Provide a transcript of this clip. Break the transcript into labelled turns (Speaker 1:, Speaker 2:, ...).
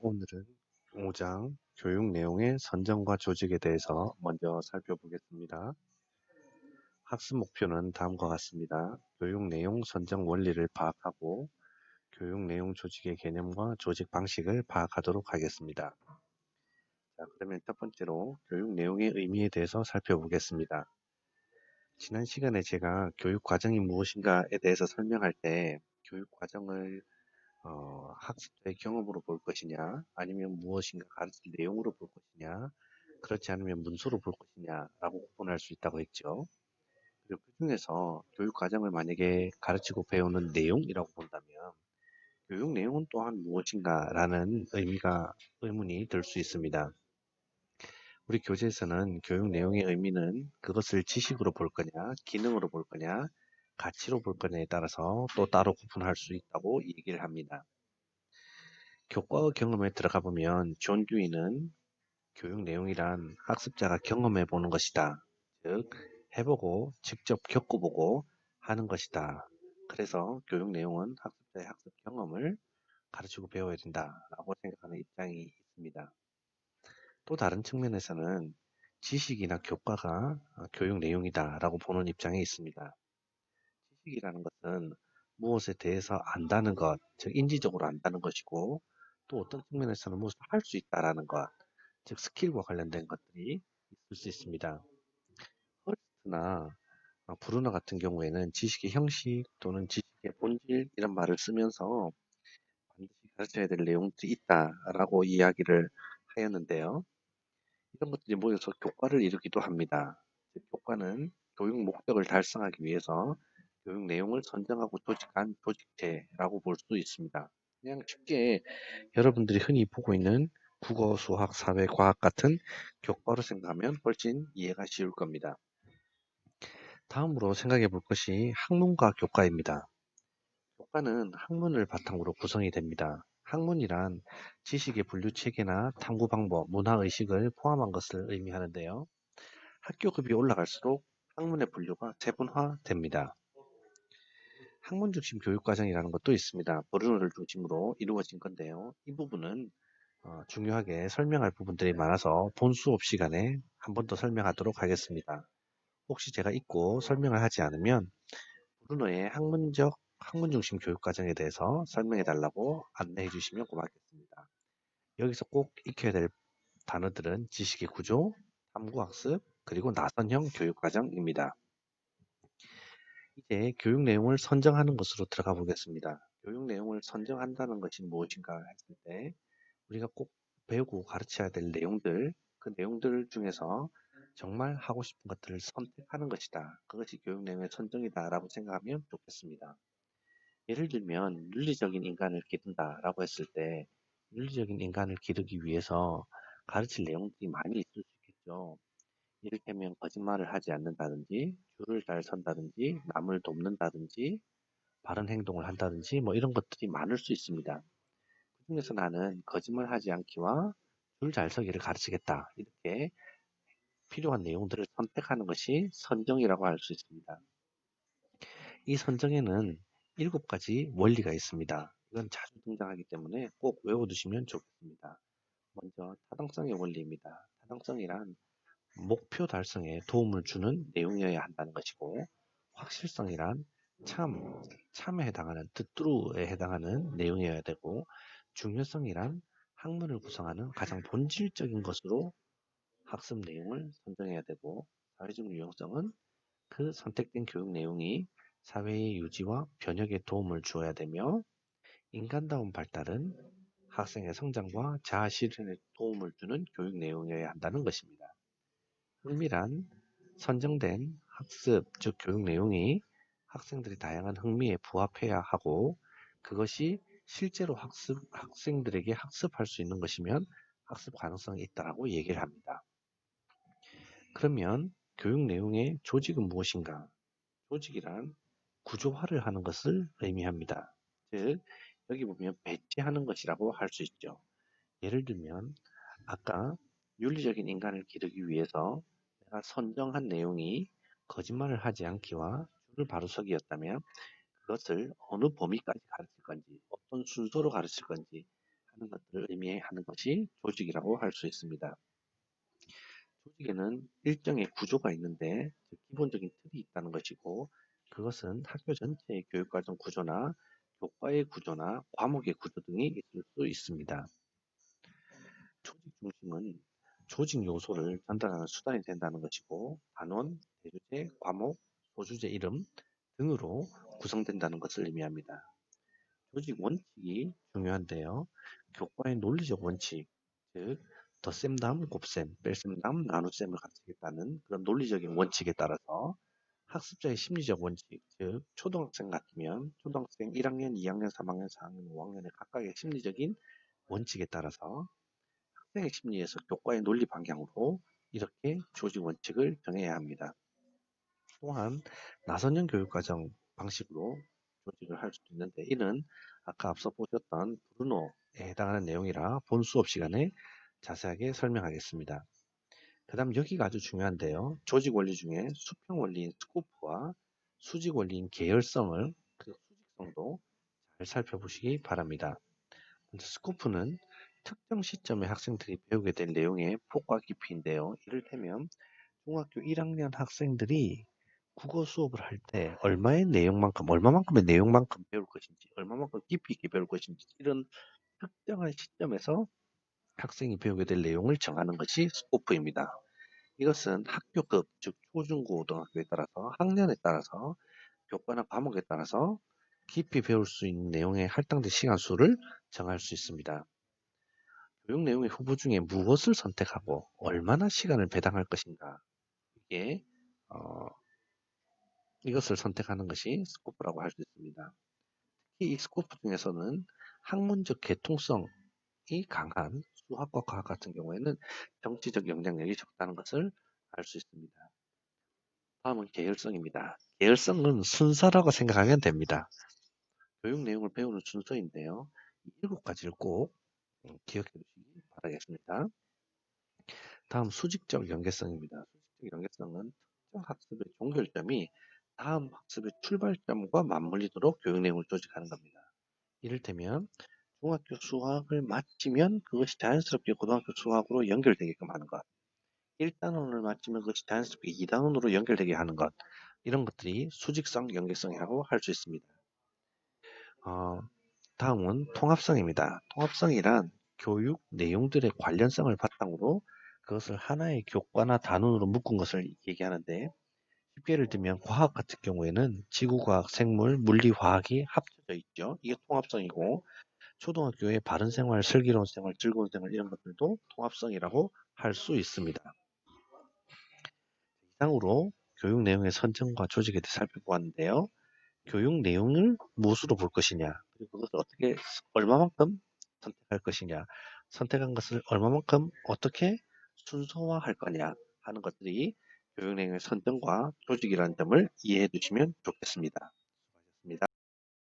Speaker 1: 오늘은 5장 교육 내용의 선정과 조직에 대해서 먼저 살펴보겠습니다. 학습 목표는 다음과 같습니다. 교육 내용 선정 원리를 파악하고 교육 내용 조직의 개념과 조직 방식을 파악하도록 하겠습니다. 자, 그러면 첫 번째로 교육 내용의 의미에 대해서 살펴보겠습니다. 지난 시간에 제가 교육 과정이 무엇인가에 대해서 설명할 때 교육 과정을 어, 학습자의 경험으로 볼 것이냐, 아니면 무엇인가 가르칠 내용으로 볼 것이냐, 그렇지 않으면 문서로 볼 것이냐라고 구분할 수 있다고 했죠. 그리고 그 중에서 교육 과정을 만약에 가르치고 배우는 내용이라고 본다면, 교육 내용은 또한 무엇인가라는 의미가 의문이 들 수 있습니다. 우리 교재에서는 교육 내용의 의미는 그것을 지식으로 볼 거냐, 기능으로 볼 거냐, 가치로 볼 거냐에 따라서 또 따로 구분할 수 있다고 얘기를 합니다. 교과 경험에 들어가 보면 존 듀이는 교육 내용이란 학습자가 경험해 보는 것이다. 즉, 해보고 직접 겪어보고 하는 것이다. 그래서 교육 내용은 학습자의 학습 경험을 가르치고 배워야 된다 라고 생각하는 입장이 있습니다. 또 다른 측면에서는 지식이나 교과가 교육 내용이다 라고 보는 입장이 있습니다. 지식이라는 것은 무엇에 대해서 안다는 것, 즉 인지적으로 안다는 것이고 또 어떤 측면에서는 무엇을 할 수 있다라는 것, 즉 스킬과 관련된 것들이 있을 수 있습니다. 헐스트나 브루너 같은 경우에는 지식의 형식 또는 지식의 본질 이런 말을 쓰면서 반드시 가르쳐야 될 내용들이 있다라고 이야기를 하였는데요. 이런 것들이 모여서 교과를 이루기도 합니다. 즉, 교과는 교육 목적을 달성하기 위해서 교육 내용을 선정하고 조직한 조직체라고 볼 수 있습니다. 그냥 쉽게 여러분들이 흔히 보고 있는 국어, 수학, 사회, 과학 같은 교과로 생각하면 훨씬 이해가 쉬울 겁니다. 다음으로 생각해 볼 것이 학문과 교과입니다. 교과는 학문을 바탕으로 구성이 됩니다. 학문이란 지식의 분류 체계나 탐구 방법, 문화 의식을 포함한 것을 의미하는데요. 학교급이 올라갈수록 학문의 분류가 세분화됩니다. 학문 중심 교육 과정이라는 것도 있습니다. 브루노를 중심으로 이루어진 건데요. 이 부분은 어, 중요하게 설명할 부분들이 많아서 본 수업 시간에 한 번 더 설명하도록 하겠습니다. 혹시 제가 잊고 설명을 하지 않으면 브루노의 학문적 학문 중심 교육 과정에 대해서 설명해 달라고 안내해 주시면 고맙겠습니다. 여기서 꼭 익혀야 될 단어들은 지식의 구조, 탐구학습, 그리고 나선형 교육 과정입니다. 이제 교육 내용을 선정하는 것으로 들어가 보겠습니다. 교육 내용을 선정한다는 것이 무엇인가 했을 때 우리가 꼭 배우고 가르쳐야 될 내용들, 그 내용들 중에서 정말 하고 싶은 것들을 선택하는 것이다. 그것이 교육 내용의 선정이다라고 생각하면 좋겠습니다. 예를 들면 윤리적인 인간을 기른다라고 했을 때 윤리적인 인간을 기르기 위해서 가르칠 내용들이 많이 있을 수 있겠죠. 이를테면 거짓말을 하지 않는다든지, 줄을 잘 선다든지, 남을 돕는다든지, 바른 행동을 한다든지, 뭐 이런 것들이 많을 수 있습니다. 그 중에서 나는 거짓말 하지 않기와 줄 잘 서기를 가르치겠다. 이렇게 필요한 내용들을 선택하는 것이 선정이라고 할 수 있습니다. 이 선정에는 일곱 가지 원리가 있습니다. 이건 자주 등장하기 때문에 꼭 외워두시면 좋겠습니다. 먼저 타당성의 원리입니다. 타당성이란 목표 달성에 도움을 주는 내용이어야 한다는 것이고 확실성이란 참, 참에 해당하는 뜻두루에 해당하는 내용이어야 되고 중요성이란 학문을 구성하는 가장 본질적인 것으로 학습 내용을 선정해야 되고 사회적 유용성은 그 선택된 교육 내용이 사회의 유지와 변혁에 도움을 주어야 되며 인간다운 발달은 학생의 성장과 자아 실현에 도움을 주는 교육 내용이어야 한다는 것입니다. 흥미란 선정된 학습, 즉 교육 내용이 학생들의 다양한 흥미에 부합해야 하고 그것이 실제로 학습, 학생들에게 학습할 수 있는 것이면 학습 가능성이 있다고 얘기를 합니다. 그러면 교육 내용의 조직은 무엇인가? 조직이란 구조화를 하는 것을 의미합니다. 즉, 여기 보면 배치하는 것이라고 할 수 있죠. 예를 들면, 아까 윤리적인 인간을 기르기 위해서 내가 선정한 내용이 거짓말을 하지 않기와 줄을 바로 서기였다면 그것을 어느 범위까지 가르칠 건지, 어떤 순서로 가르칠 건지 하는 것들을 의미하는 것이 조직이라고 할 수 있습니다. 조직에는 일정의 구조가 있는데 즉 기본적인 틀이 있다는 것이고 그것은 학교 전체의 교육과정 구조나 교과의 구조나 과목의 구조 등이 있을 수 있습니다. 조직 중심은 조직 요소를 전달하는 수단이 된다는 것이고 단원, 대주제, 과목, 소주제 이름 등으로 구성된다는 것을 의미합니다. 조직 원칙이 중요한데요. 교과의 논리적 원칙, 즉 덧셈 다음 곱셈, 뺄셈 다음 나눗셈을 갖추겠다는 그런 논리적인 원칙에 따라서 학습자의 심리적 원칙, 즉 초등학생 같으면 초등학생 1학년, 2학년, 3학년, 4학년, 5학년의 각각의 심리적인 원칙에 따라서 학생의 심리에서 교과의 논리 방향으로 이렇게 조직 원칙을 정해야 합니다. 또한 나선형 교육과정 방식으로 조직을 할 수도 있는데 이는 아까 앞서 보셨던 브루노에 해당하는 내용이라 본 수업 시간에 자세하게 설명하겠습니다. 그 다음 여기가 아주 중요한데요. 조직 원리 중에 수평 원리인 스코프와 수직 원리인 계열성을 그 수직성도 잘 살펴보시기 바랍니다. 먼저 스코프는 특정 시점에 학생들이 배우게 될 내용의 폭과 깊이인데요. 이를테면 중학교 1학년 학생들이 국어 수업을 할 때 얼마의 내용만큼, 얼마만큼의 내용만큼 배울 것인지, 얼마만큼 깊이 있게 배울 것인지 이런 특정한 시점에서 학생이 배우게 될 내용을 정하는 것이 스코프입니다. 이것은 학교급, 즉 초중고등학교에 따라서 학년에 따라서 교과나 과목에 따라서 깊이 배울 수 있는 내용의 할당된 시간 수를 정할 수 있습니다. 교육 내용의 후보 중에 무엇을 선택하고 얼마나 시간을 배당할 것인가 이게 어, 이것을 선택하는 것이 스코프라고 할 수 있습니다. 특히 이 스코프 중에서는 학문적 개통성이 강한 수학과 과학 같은 경우에는 정치적 영향력이 적다는 것을 알 수 있습니다. 다음은 계열성입니다. 계열성은 순서라고 생각하면 됩니다. 교육 내용을 배우는 순서인데요. 이 일곱 가지를 꼭 음, 기억해 두시기 바라겠습니다. 다음 수직적 연계성입니다. 수직적 연계성은 특정 학습의 종결점이 다음 학습의 출발점과 맞물리도록 교육 내용을 조직하는 겁니다. 이를테면 중학교 수학을 마치면 그것이 자연스럽게 고등학교 수학으로 연결되게끔 하는 것. 1단원을 마치면 그것이 자연스럽게 2단원으로 연결되게 하는 것. 이런 것들이 수직성 연계성이라고 할 수 있습니다. 어, 다음은 통합성입니다. 통합성이란 교육 내용들의 관련성을 바탕으로 그것을 하나의 교과나 단원으로 묶은 것을 얘기하는데 쉽게 예를 들면 과학 같은 경우에는 지구과학, 생물, 물리, 화학이 합쳐져 있죠. 이게 통합성이고 초등학교의 바른 생활, 슬기로운 생활, 즐거운 생활 이런 것들도 통합성이라고 할 수 있습니다. 이상으로 교육 내용의 선정과 조직에 대해 살펴보았는데요. 교육 내용을 무엇으로 볼 것이냐, 그리고 그것을 어떻게, 얼마만큼 선택할 것이냐, 선택한 것을 얼마만큼 어떻게 순서화할 거냐 하는 것들이 교육 내용의 선정과 조직이라는 점을 이해해 두시면 좋겠습니다.